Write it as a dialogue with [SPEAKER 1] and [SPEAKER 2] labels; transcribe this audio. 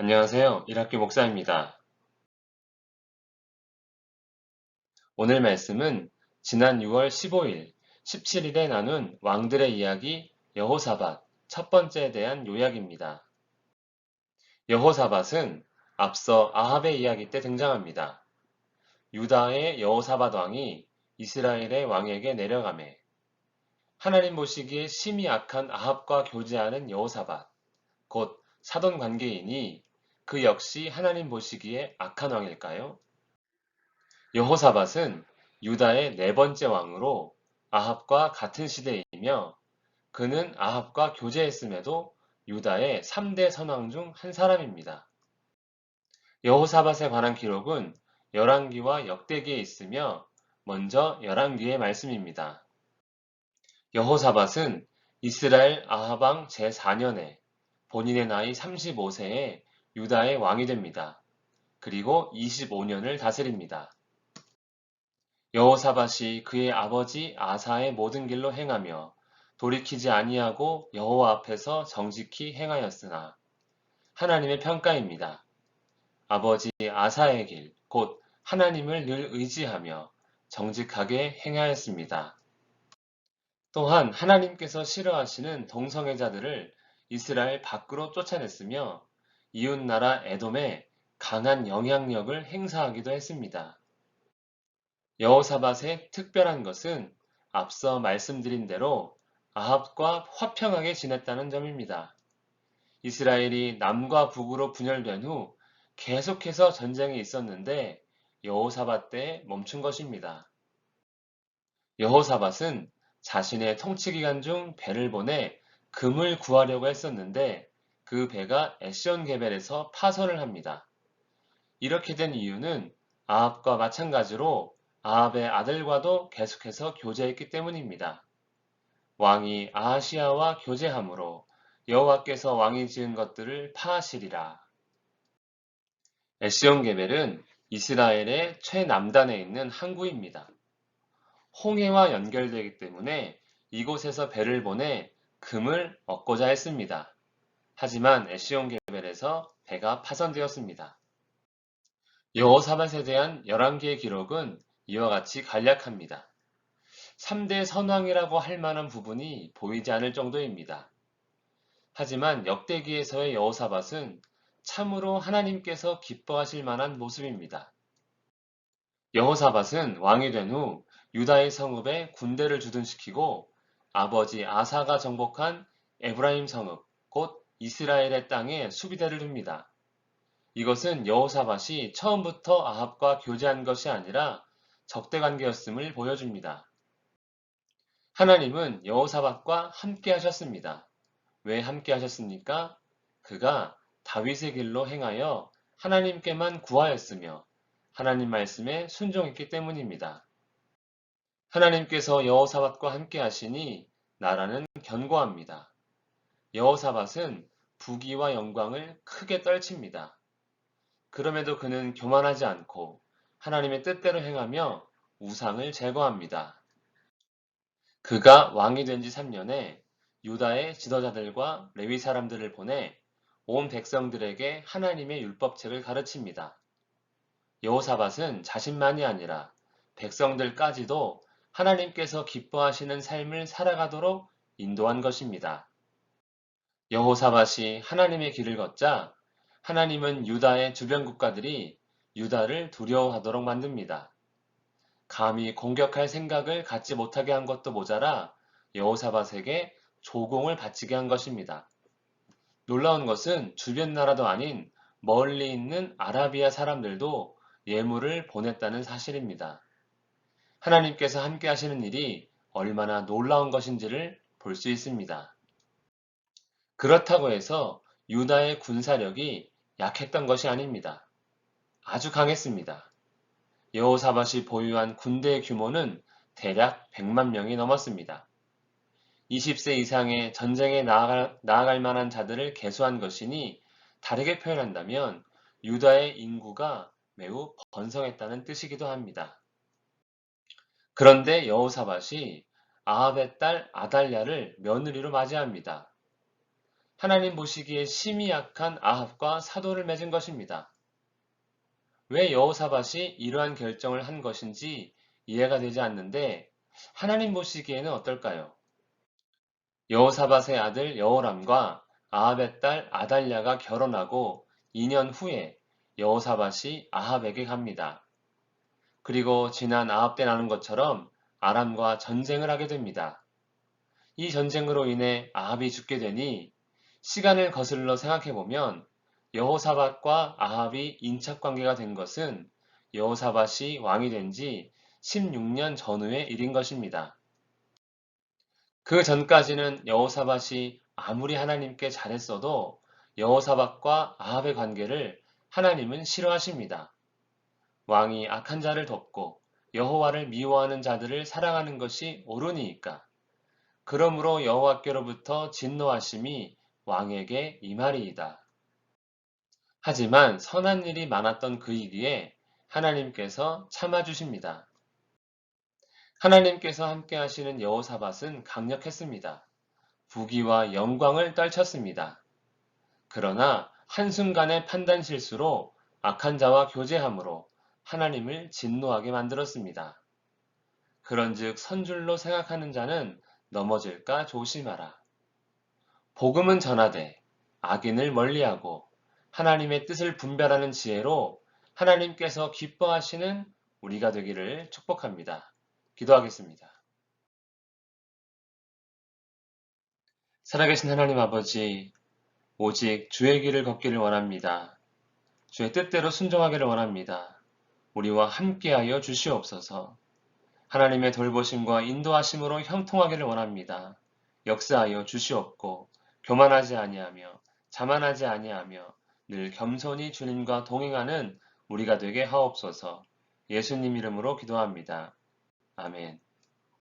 [SPEAKER 1] 안녕하세요. 1학기 목사입니다. 오늘 말씀은 지난 6월 15일, 17일에 나눈 왕들의 이야기 여호사밧 첫 번째에 대한 요약입니다. 여호사밧은 앞서 아합의 이야기 때 등장합니다. 유다의 여호사밧 왕이 이스라엘의 왕에게 내려가매 하나님 보시기에 심히 악한 아합과 교제하는 여호사밧, 곧 사돈 관계인이 그 역시 하나님 보시기에 악한 왕일까요? 여호사밧은 유다의 네 번째 왕으로 아합과 같은 시대이며 그는 아합과 교제했음에도 유다의 3대 선왕 중 한 사람입니다. 여호사밧에 관한 기록은 열왕기와 역대기에 있으며 먼저 열왕기의 말씀입니다. 여호사밧은 이스라엘 아하방 제4년에 본인의 나이 35세에 유다의 왕이 됩니다. 그리고 25년을 다스립니다. 여호사밧이 그의 아버지 아사의 모든 길로 행하며 돌이키지 아니하고 여호와 앞에서 정직히 행하였으나 하나님의 평가입니다. 아버지 아사의 길, 곧 하나님을 늘 의지하며 정직하게 행하였습니다. 또한 하나님께서 싫어하시는 동성애자들을 이스라엘 밖으로 쫓아냈으며 이웃나라 에돔에 강한 영향력을 행사하기도 했습니다. 여호사밧의 특별한 것은 앞서 말씀드린 대로 아합과 화평하게 지냈다는 점입니다. 이스라엘이 남과 북으로 분열된 후 계속해서 전쟁이 있었는데 여호사밧 때 멈춘 것입니다. 여호사밧은 자신의 통치 기간 중 배를 보내 금을 구하려고 했었는데 그 배가 에시온 게벨에서 파선을 합니다. 이렇게 된 이유는 아합과 마찬가지로 아합의 아들과도 계속해서 교제했기 때문입니다. 왕이 아하시아와 교제함으로 여호와께서 왕이 지은 것들을 파하시리라. 에시온 게벨은 이스라엘의 최남단에 있는 항구입니다. 홍해와 연결되기 때문에 이곳에서 배를 보내 금을 얻고자 했습니다. 하지만 에시온 게벨에서 배가 파손되었습니다. 여호사밧에 대한 11개의 기록은 이와 같이 간략합니다. 3대 선왕이라고 할 만한 부분이 보이지 않을 정도입니다. 하지만 역대기에서의 여호사밧은 참으로 하나님께서 기뻐하실 만한 모습입니다. 여호사밧은 왕이 된 후 유다의 성읍에 군대를 주둔시키고 아버지 아사가 정복한 에브라임 성읍, 곧 이스라엘의 땅에 수비대를 둡니다. 이것은 여호사밧이 처음부터 아합과 교제한 것이 아니라 적대 관계였음을 보여줍니다. 하나님은 여호사밧과 함께 하셨습니다. 왜 함께 하셨습니까? 그가 다윗의 길로 행하여 하나님께만 구하였으며 하나님 말씀에 순종했기 때문입니다. 하나님께서 여호사밧과 함께 하시니 나라는 견고합니다. 여호사밧은 부귀와 영광을 크게 떨칩니다. 그럼에도 그는 교만하지 않고 하나님의 뜻대로 행하며 우상을 제거합니다. 그가 왕이 된 지 3년에 유다의 지도자들과 레위 사람들을 보내 온 백성들에게 하나님의 율법책을 가르칩니다. 여호사밧은 자신만이 아니라 백성들까지도 하나님께서 기뻐하시는 삶을 살아가도록 인도한 것입니다. 여호사밧이 하나님의 길을 걷자 하나님은 유다의 주변 국가들이 유다를 두려워하도록 만듭니다. 감히 공격할 생각을 갖지 못하게 한 것도 모자라 여호사밧에게 조공을 바치게 한 것입니다. 놀라운 것은 주변 나라도 아닌 멀리 있는 아라비아 사람들도 예물을 보냈다는 사실입니다. 하나님께서 함께 하시는 일이 얼마나 놀라운 것인지를 볼 수 있습니다. 그렇다고 해서 유다의 군사력이 약했던 것이 아닙니다. 아주 강했습니다. 여호사밧이 보유한 군대의 규모는 대략 100만 명이 넘었습니다. 20세 이상의 전쟁에 나아갈, 나아갈 만한 자들을 개수한 것이니 다르게 표현한다면 유다의 인구가 매우 번성했다는 뜻이기도 합니다. 그런데 여호사밧이 아합의 딸 아달랴를 며느리로 맞이합니다. 하나님 보시기에 심히 약한 아합과 사도를 맺은 것입니다. 왜 여호사밧이 이러한 결정을 한 것인지 이해가 되지 않는데 하나님 보시기에는 어떨까요? 여호사밧의 아들 여호람과 아합의 딸 아달랴가 결혼하고 2년 후에 여호사밧이 아합에게 갑니다. 그리고 지난 아합 때 나는 것처럼 아람과 전쟁을 하게 됩니다. 이 전쟁으로 인해 아합이 죽게 되니 시간을 거슬러 생각해 보면 여호사밧과 아합이 인착 관계가 된 것은 여호사밧이 왕이 된 지 16년 전후의 일인 것입니다. 그 전까지는 여호사밧이 아무리 하나님께 잘했어도 여호사밧과 아합의 관계를 하나님은 싫어하십니다. 왕이 악한 자를 덮고 여호와를 미워하는 자들을 사랑하는 것이 옳으니이까. 그러므로 여호와께로부터 진노하심이 왕에게 임하리이다. 하지만 선한 일이 많았던 그 일기에 하나님께서 참아주십니다. 하나님께서 함께 하시는 여호사밧은 강력했습니다. 부귀와 영광을 떨쳤습니다. 그러나 한순간의 판단 실수로 악한 자와 교제함으로 하나님을 진노하게 만들었습니다. 그런즉 선줄로 생각하는 자는 넘어질까 조심하라. 복음은 전하되 악인을 멀리하고 하나님의 뜻을 분별하는 지혜로 하나님께서 기뻐하시는 우리가 되기를 축복합니다. 기도하겠습니다. 살아계신 하나님 아버지, 오직 주의 길을 걷기를 원합니다. 주의 뜻대로 순종하기를 원합니다. 우리와 함께하여 주시옵소서. 하나님의 돌보심과 인도하심으로 형통하기를 원합니다. 역사하여 주시옵고 교만하지 아니하며 자만하지 아니하며 늘 겸손히 주님과 동행하는 우리가 되게 하옵소서. 예수님 이름으로 기도합니다. 아멘.